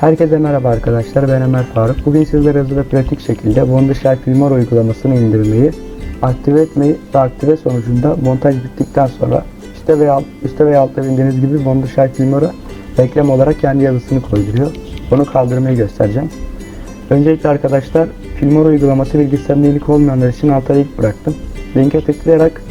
Herkese merhaba arkadaşlar ben Ömer Faruk. Bugün sizlere hızlı ve pratik şekilde Wondershare Filmora uygulamasını indirmeyi, aktive etmeyi ve aktive sonucunda montaj bittikten sonra üstte veya, üstte veya altta bildiğiniz gibi Wondershare Filmora reklam olarak kendi yazısını koyduruyor. Onu kaldırmayı göstereceğim. Öncelikle arkadaşlar Filmora uygulaması bilgisayarında ilk olmayanlar için alta link bıraktım. Linke tıklayarak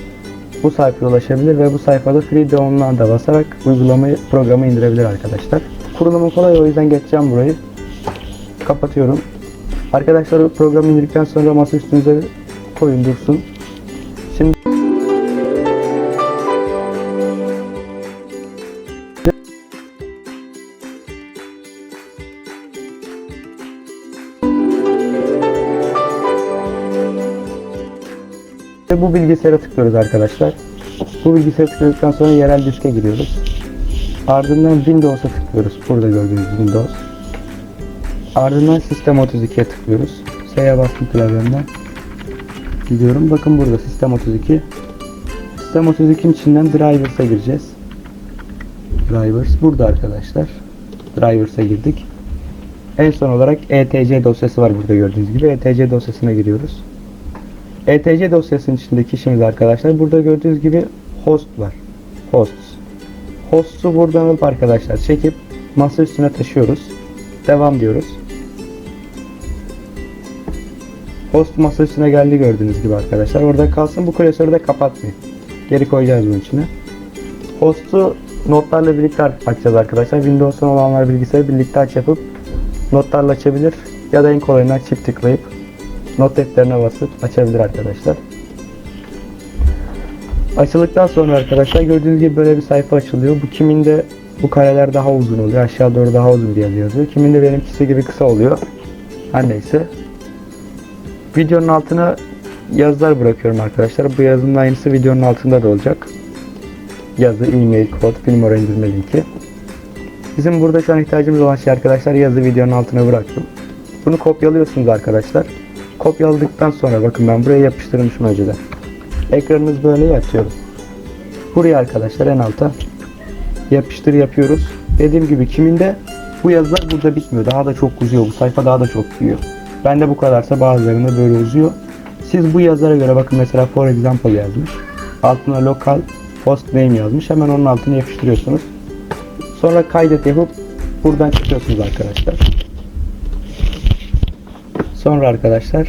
bu sayfaya ulaşabilir ve bu sayfada free download'a basarak uygulamayı programı indirebilir arkadaşlar. Kurulumu kolay o yüzden geçeceğim burayı. Kapatıyorum. Arkadaşlar programı indirdikten sonra masa üstünüze koyun dursun. Şimdi bu bilgisayara tıklıyoruz arkadaşlar. Bu bilgisayara tıkladıktan sonra yerel diske giriyoruz. Ardından Windows'a tıklıyoruz. Burada gördüğünüz Windows. Ardından Sistem 32'ye tıklıyoruz. S'ye bastım klavyemden. Gidiyorum. Bakın burada Sistem 32. Sistem 32'nin içinden Drivers'a gireceğiz. Drivers burada arkadaşlar. Drivers'a girdik. En son olarak ETC dosyası var burada gördüğünüz gibi. ETC dosyasına giriyoruz. ETC dosyasının içindeki işimiz arkadaşlar. Burada gördüğünüz gibi host var. Hosts. Host'u buradan alıp arkadaşlar çekip masa üstüne taşıyoruz. Devam diyoruz. Host masa üstüne geldi gördüğünüz gibi arkadaşlar. Orada kalsın. Bu klasörü de kapatmayın. Geri koyacağız bunun içine. Host'u notlarla birlikte açacağız arkadaşlar. Windows'un olanlar bilgisayarı birlikte aç yapıp notlarla açabilir. Ya da en kolayından çift tıklayıp not defterine basıp açabilir arkadaşlar. Açıldıktan sonra arkadaşlar gördüğünüz gibi böyle bir sayfa açılıyor. Bu kiminde bu kareler daha uzun oluyor. Aşağı doğru daha uzun diye yazıyor. Kiminde benimkisi gibi kısa oluyor. Her neyse. Videonun altına yazılar bırakıyorum arkadaşlar. Bu yazının aynısı videonun altında da olacak. Yazı, e-mail, kod, Filmora indirme linki. Bizim burada şu an ihtiyacımız olan şey arkadaşlar yazı videonun altına bıraktım. Bunu kopyalıyorsunuz arkadaşlar. Kopyaladıktan sonra bakın ben buraya yapıştırmışım önceden. Ekranınız böyle yatıyorum. Buraya arkadaşlar en alta yapıştır yapıyoruz. Dediğim gibi kiminde bu yazılar burada bitmiyor. Daha da çok uzuyor. Bu sayfa daha da çok büyüyor. Ben de bu kadarsa bazılarında böyle uzuyor. Siz bu yazılara göre bakın mesela for example yazmış. Altına local host name yazmış. Hemen onun altına yapıştırıyorsunuz. Sonra kaydet yapıp buradan çıkıyorsunuz arkadaşlar. Sonra arkadaşlar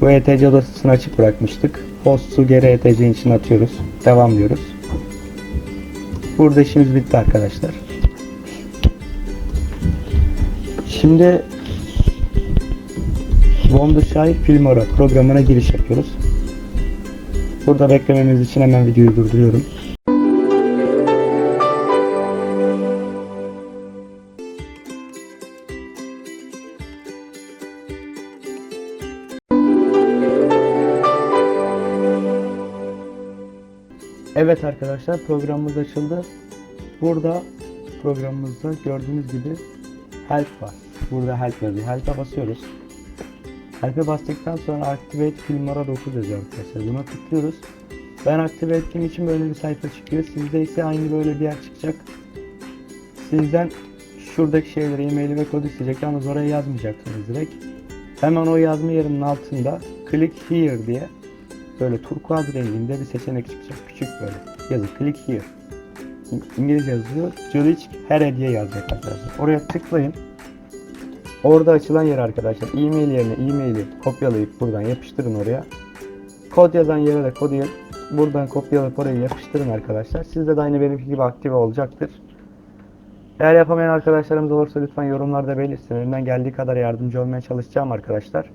bu ETC dosyasını açık bırakmıştık. Host'u geri ETC'nin içine atıyoruz. Devam diyoruz. Burada işimiz bitti arkadaşlar. Şimdi Wondershare Filmora programına giriş yapıyoruz. Burada beklememiz için hemen videoyu durduruyorum. Evet arkadaşlar programımız açıldı. Burada programımızda gördüğünüz gibi help var. Burada help yazıyor. Help'e basıyoruz. Help'e bastıktan sonra Activate Filmora 9 yazıyor arkadaşlar. Buna tıklıyoruz. Ben aktive ettiğim için böyle bir sayfa çıkıyor. Sizde ise aynı böyle bir yer çıkacak. Sizden şuradaki şeyleri, e-maili ve kodu isteyecek. Yalnız oraya yazmayacaksınız direkt. Hemen o yazma yerinin altında click here diye böyle turkuaz renginde bir seçenek çıkacak. Küçük böyle. Yazı click here. İngilizce yazıyor. Zurich her diye yazacak arkadaşlar. Oraya tıklayın. Orada açılan yer arkadaşlar. E-mail yerine e-maili kopyalayıp buradan yapıştırın oraya. Kod yazan yere de kodu buradan kopyalayıp oraya yapıştırın arkadaşlar. Sizde de aynı benimki gibi aktive olacaktır. Eğer yapamayan arkadaşlarımız olursa lütfen yorumlarda belirtin. Elimden geldiği kadar yardımcı olmaya çalışacağım arkadaşlar.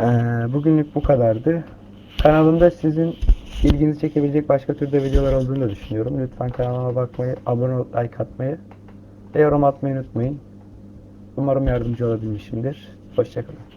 Ee, bugünlük bu kadardı. Kanalımda sizin ilginizi çekebilecek başka türde videolar olduğunu da düşünüyorum. Lütfen kanalıma bakmayı, abone olup like atmayı ve yorum atmayı unutmayın. Umarım yardımcı olabilmişimdir. Hoşçakalın.